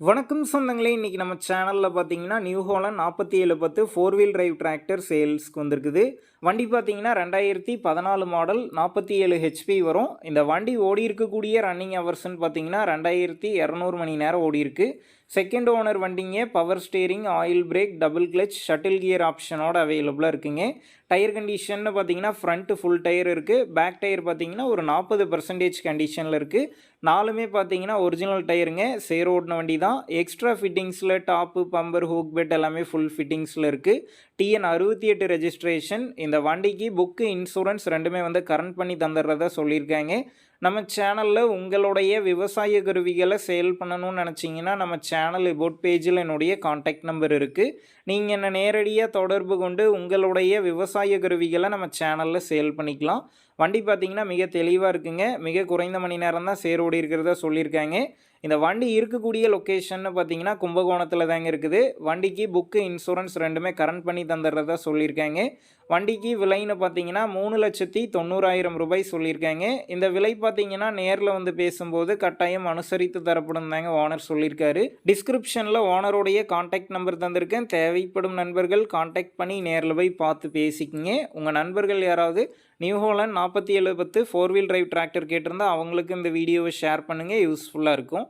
வணக்கம் சொந்தங்களே இன்றைக்கி நம்ம சேனலில் பார்த்தீங்கன்னா நியூ ஹோலன் நாற்பத்தி ஏழு பத்து ஃபோர் வீல் டிரைவ் டிராக்டர் சேல்ஸ்க்கு வந்திருக்குது. வண்டி பார்த்தீங்கன்னா ரெண்டாயிரத்தி பதினாலு மாடல் நாற்பத்தி ஏழு ஹெச்பி வரும். இந்த வண்டி ஓடி இருக்கக்கூடிய ரன்னிங் ஹவர்ஸ்னு பார்த்தீங்கன்னா ரெண்டாயிரத்தி இரநூறு மணி நேரம் ஓடி இருக்குது செகண்ட் ஓனர் வண்டிங்க power steering oil brake double clutch shuttle gear ஆப்ஷனோட அவைலபிளாக இருக்குங்க. டயர் கண்டிஷன்னு பார்த்தீங்கன்னா ஃப்ரண்ட்டு ஃபுல் டயர் இருக்குது பேக் டயர் பார்த்தீங்கன்னா ஒரு நாற்பது பர்சன்டேஜ் கண்டிஷனில் இருக்குது நாலுமே பார்த்தீங்கன்னா ஒரிஜினல் டயருங்க சேர் ஓடின வண்டி தான் எக்ஸ்ட்ரா ஃபிட்டிங்ஸில் டாப்பு பம்பர் ஹூக் பெட் எல்லாமே ஃபுல் ஃபிட்டிங்ஸில் இருக்குது டிஎன் அறுபத்தி எட்டு ரெஜிஸ்ட்ரேஷன் இந்த வண்டிக்கு புக்கு இன்சூரன்ஸ் ரெண்டுமே வந்து கரண்ட் பண்ணி தந்துடுறதா சொல்லியிருக்காங்க. நம்ம சேனலில் உங்களுடைய விவசாய கருவிகளை சேல் பண்ணணும்னு நினச்சிங்கன்னா நம்ம சேனல் போட் பேஜில் என்னுடைய காண்டாக்ட் நம்பர் இருக்குது நீங்கள் என்ன நேரடியாக தொடர்பு கொண்டு உங்களுடைய விவசாய கருவிகளை நம்ம சேனலில் சேல் பண்ணிக்கலாம். வண்டி பார்த்திங்கன்னா மிக தெளிவாக இருக்குங்க. மிக குறைந்த மணி நேரம் தான் சேரோடி இருக்கிறதா சொல்லியிருக்காங்க. இந்த வண்டி இருக்கக்கூடிய லொக்கேஷன்னு பார்த்தீங்கன்னா கும்பகோணத்தில் தாங்க இருக்குது. வண்டிக்கு புக்கு இன்சூரன்ஸ் ரெண்டுமே கரண்ட் பண்ணி தந்துடுறதா சொல்லியிருக்காங்க. வண்டிக்கு விலைன்னு பார்த்தீங்கன்னா மூணு லட்சத்தி தொண்ணூறாயிரம் ரூபாய் சொல்லியிருக்காங்க. இந்த விலை பார்த்தீங்கன்னா நேரில் வந்து பேசும்போது கட்டாயம் அனுசரித்து தரப்படும் தாங்க ஓனர் சொல்லியிருக்காரு. டிஸ்கிரிப்ஷனில் ஓனருடைய கான்டாக்ட் நம்பர் தந்திருக்கேன். தேவைப்படும் நண்பர்கள் காண்டாக்ட் பண்ணி நேரில் போய் பார்த்து பேசிக்கிங்க. உங்கள் நண்பர்கள் யாராவது நியூ ஹோலண்ட் நாற்பத்தி ஏழு பத்து ஃபோர் வீல் டிரைவ் டிராக்டர் கேட்டிருந்தா அவங்களுக்கு இந்த வீடியோவை ஷேர் பண்ணுங்கள் யூஸ்ஃபுல்லாக இருக்கும்.